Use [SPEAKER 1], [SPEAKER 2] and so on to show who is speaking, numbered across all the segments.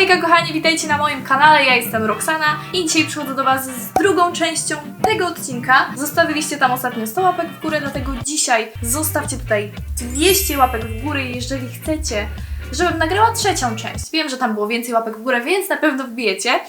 [SPEAKER 1] Hejka kochani, witajcie na moim kanale, ja jestem Roxana i dzisiaj przychodzę do Was z drugą częścią tego odcinka. Zostawiliście tam ostatnio 100 łapek w górę, dlatego dzisiaj zostawcie tutaj 200 łapek w górę, jeżeli chcecie, żebym nagrała trzecią część. Wiem, że tam było więcej łapek w górę, więc na pewno wbijecie.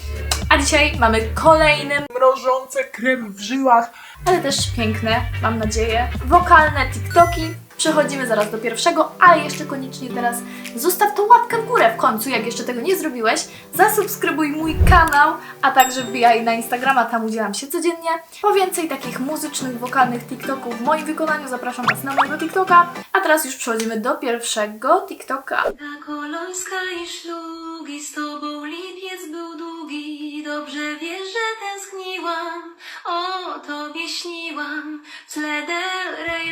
[SPEAKER 1] A dzisiaj mamy kolejny,
[SPEAKER 2] mrożące krew w żyłach.
[SPEAKER 1] ale też piękne, mam nadzieję, wokalne TikToki. Przechodzimy zaraz do pierwszego, ale jeszcze koniecznie teraz zostaw tą łapkę w górę w końcu, jak jeszcze tego nie zrobiłeś. Zasubskrybuj mój kanał, a także wbijaj na Instagrama, tam udzielam się codziennie. Po więcej takich muzycznych, wokalnych TikToków w moim wykonaniu zapraszam Was na mojego TikToka. A teraz już przechodzimy do pierwszego TikToka.
[SPEAKER 3] Ta kolońska i szlugi, z tobą lipiec był długi. Dobrze wiesz, że tęskniłam, o tobie śniłam. W tle del Rey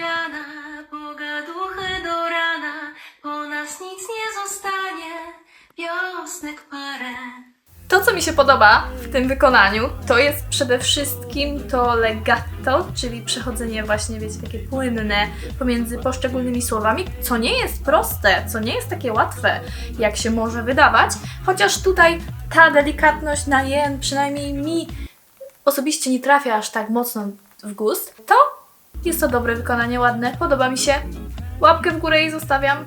[SPEAKER 3] nic nie zostanie, wiosnek parę.
[SPEAKER 1] To, co mi się podoba w tym wykonaniu, to jest przede wszystkim to legato, czyli przechodzenie właśnie, wiecie, takie płynne pomiędzy poszczególnymi słowami, co nie jest proste, co nie jest takie łatwe, jak się może wydawać, chociaż tutaj ta delikatność na jen, przynajmniej mi osobiście nie trafia aż tak mocno w gust, to jest to dobre wykonanie, ładne, podoba mi się. Łapkę w górę i zostawiam.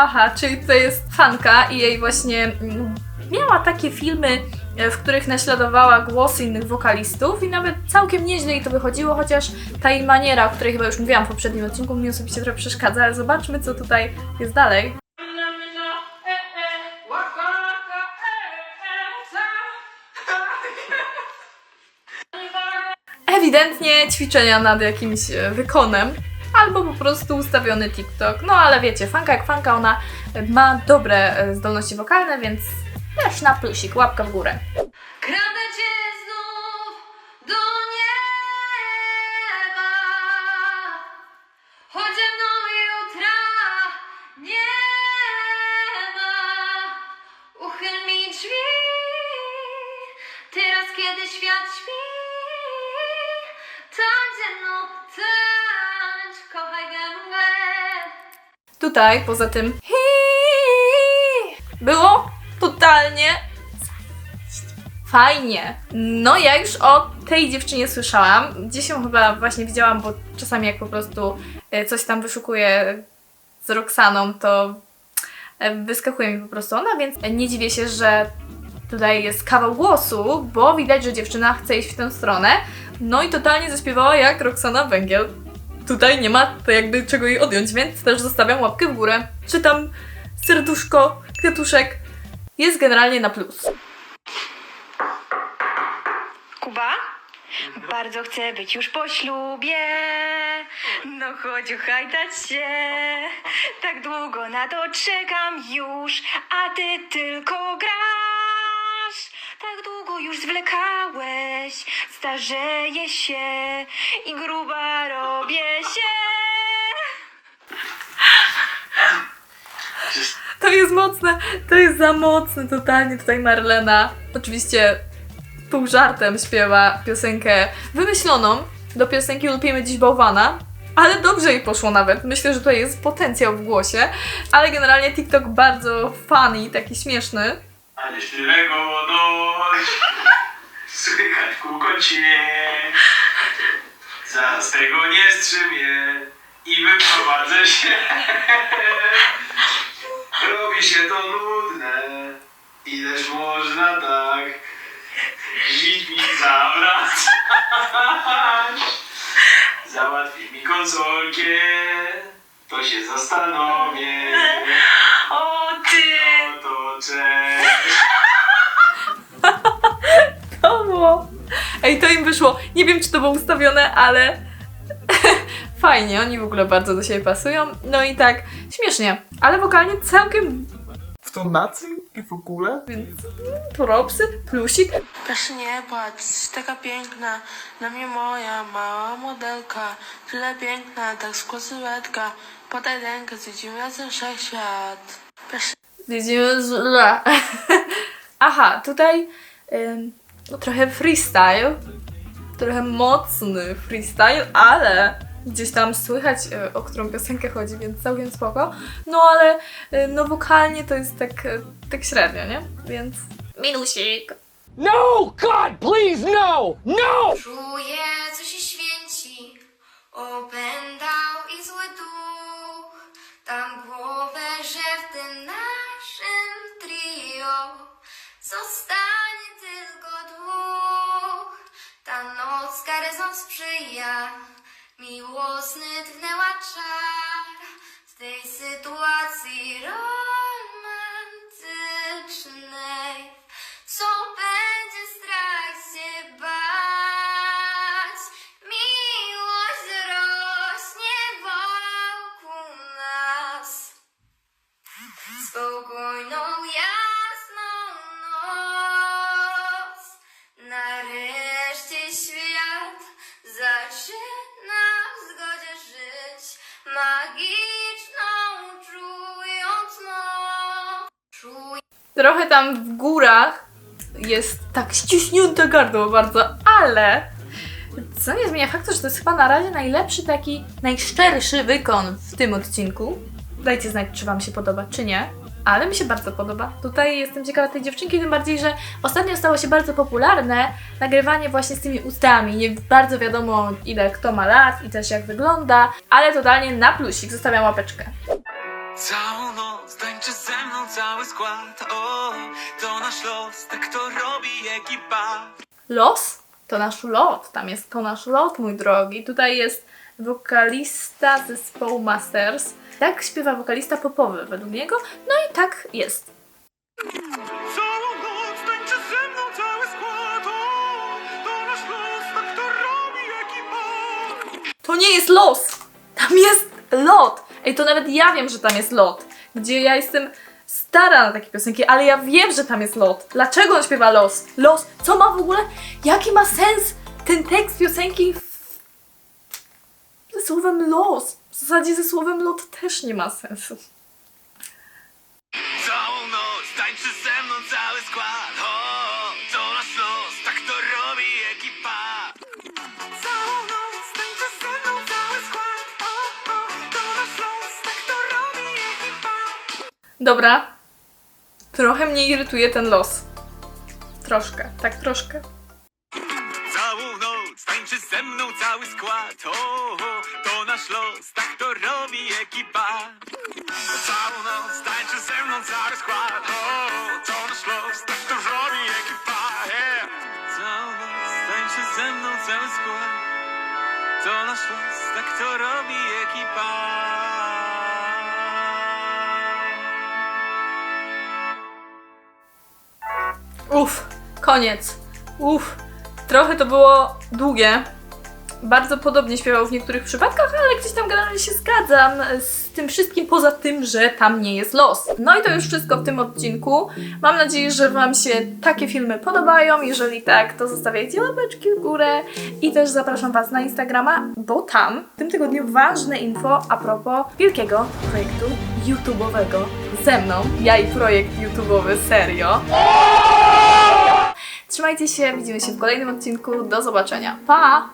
[SPEAKER 1] Aha, czyli to jest fanka i jej właśnie mm, miała takie filmy, e, w których naśladowała głosy innych wokalistów i nawet całkiem nieźle jej to wychodziło, chociaż ta jej maniera, o której chyba już mówiłam w poprzednim odcinku, mi osobiście trochę przeszkadza, ale zobaczmy co tutaj jest dalej. Ewidentnie ćwiczenia nad jakimś e, wykonem, albo po prostu ustawiony TikTok. No ale wiecie, fanka jak fanka, ona ma dobre e, zdolności wokalne, więc też na plusik, łapka w górę.
[SPEAKER 3] Znów do nieba, jutra. Uchyl mi drzwi, teraz kiedy świat śpi.
[SPEAKER 1] Tutaj poza tym było totalnie fajnie. No ja już o tej dziewczynie słyszałam. Gdzieś ją chyba właśnie widziałam, bo czasami jak po prostu e, coś tam wyszukuję z Roxaną, to e, wyskakuje mi po prostu ona, więc nie dziwię się, że tutaj jest kawał głosu, bo widać, że dziewczyna chce iść w tę stronę. No i totalnie zaśpiewała jak Roxana Węgiel. Tutaj nie ma to jakby czego jej odjąć, więc też zostawiam łapkę w górę. Czytam serduszko, kwiatuszek. Jest generalnie na plus.
[SPEAKER 3] Kuba? Bardzo chcę być już po ślubie. No chodź, uchajtać się. Tak długo na to czekam już, a ty tylko grasz. Tak długo już zwlekałeś, starzeję się i gruba robię się.
[SPEAKER 1] To jest mocne, to jest za mocne totalnie tutaj Marlena. Oczywiście pół żartem śpiewa piosenkę wymyśloną do piosenki Lupimy dziś bałwana. Ale dobrze jej poszło nawet. Myślę, że tutaj jest potencjał w głosie. Ale generalnie TikTok bardzo funny, taki śmieszny.
[SPEAKER 4] Ale szczerego dość, słychać kółko cię. Zaraz tego nie strzymię i wyprowadzę się. Robi się to nudne, ileż można tak żyć mi zawracać. Załatwi mi konsolkę, to się zastanowię.
[SPEAKER 3] O ty!
[SPEAKER 4] To
[SPEAKER 1] było. Ej, to im wyszło. Nie wiem, czy to było ustawione, ale fajnie. Oni w ogóle bardzo do siebie pasują. No i tak, śmiesznie, ale wokalnie całkiem,
[SPEAKER 2] W tonacji i w ogóle.
[SPEAKER 1] więc propsy, plusik.
[SPEAKER 5] Proszę nie płacz, taka piękna, na mnie moja mała modelka, tyle piękna, tak skło sylwetka, podaj rękę, zwiedzimy razem wszechświat. Proszę.
[SPEAKER 1] Aha, tutaj no, trochę freestyle. Trochę mocny freestyle, ale gdzieś tam słychać, e, o którą piosenkę chodzi, więc całkiem spoko. No ale e, no wokalnie to jest tak, e, tak średnio, nie? Więc minusik.
[SPEAKER 6] No! God, please, no! No!
[SPEAKER 7] Czuję, co się święci, opętał i zły duch. Dam głowę, zostanie
[SPEAKER 1] Trochę tam w górach jest tak ściśnięte gardło bardzo, ale co nie zmienia faktu, że to jest chyba na razie najlepszy taki, najszczerszy wykon w tym odcinku. Dajcie znać, czy Wam się podoba, czy nie. Ale mi się bardzo podoba. Tutaj jestem ciekawa tej dziewczynki, tym bardziej, że ostatnio stało się bardzo popularne nagrywanie właśnie z tymi ustami. Nie bardzo wiadomo, ile kto ma lat i też jak wygląda, ale totalnie na plusik. Zostawiam łapeczkę.
[SPEAKER 8] Całą noc tańczy ze mną cały skład O, to nasz los, tak to robi ekipa
[SPEAKER 1] Los to nasz lot, tam jest to nasz lot, mój drogi. Tutaj jest wokalista zespołu Masters. Tak śpiewa wokalista popowy według niego, no i tak jest.
[SPEAKER 8] Całą noc tańczy ze mną cały skład O, to nasz los, tak to robi ekipa
[SPEAKER 1] To nie jest los! Tam jest lot! Ej, to nawet ja wiem, że tam jest lot. Gdzie ja jestem stara na takie piosenki, ale ja wiem, że tam jest lot. Dlaczego on śpiewa los? Los? Co ma w ogóle? Jaki ma sens ten tekst piosenki w... ze słowem los? W zasadzie ze słowem lot też nie ma sensu. Dobra. Trochę mnie irytuje ten los. Troszkę, tak troszkę.
[SPEAKER 8] Całą noc tańczy ze mną cały skład o, to nasz los, tak to robi ekipa Całą noc tańczy ze mną cały skład o, to nasz los, tak to robi ekipa yeah. Całą noc tańczy ze mną cały skład To nasz los, tak to robi ekipa
[SPEAKER 1] Uff, koniec. Uff, trochę to było długie. Bardzo podobnie śpiewał w niektórych przypadkach, ale gdzieś tam generalnie się zgadzam z tym wszystkim, poza tym, że tam nie jest los. No i to już wszystko w tym odcinku. Mam nadzieję, że Wam się takie filmy podobają. Jeżeli tak, to zostawiajcie łapeczki w górę i też zapraszam Was na Instagrama, bo tam w tym tygodniu ważne info a propos wielkiego projektu YouTube'owego ze mną. Ja i projekt YouTube'owy, serio. Trzymajcie się, widzimy się w kolejnym odcinku. Do zobaczenia. Pa!